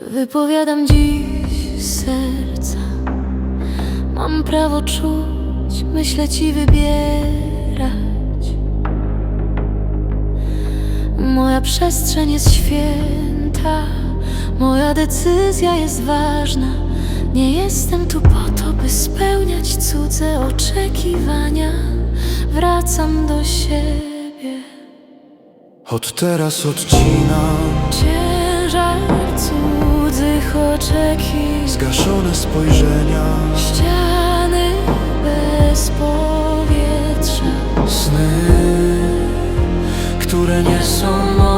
Wypowiadam dziś serca. Mam prawo czuć, myśleć i wybierać. Moja przestrzeń jest święta. Moja decyzja jest ważna. Nie jestem tu po to, by spełniać cudze oczekiwania. Wracam do siebie. Od teraz odcinam oczekiwań zgaszone spojrzenia. Ściany bez powietrza. Sny, które nie są moje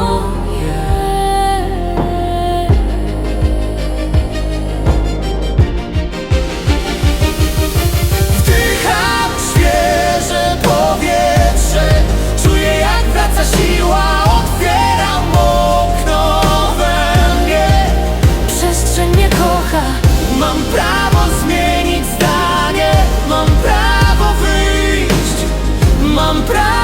comprar.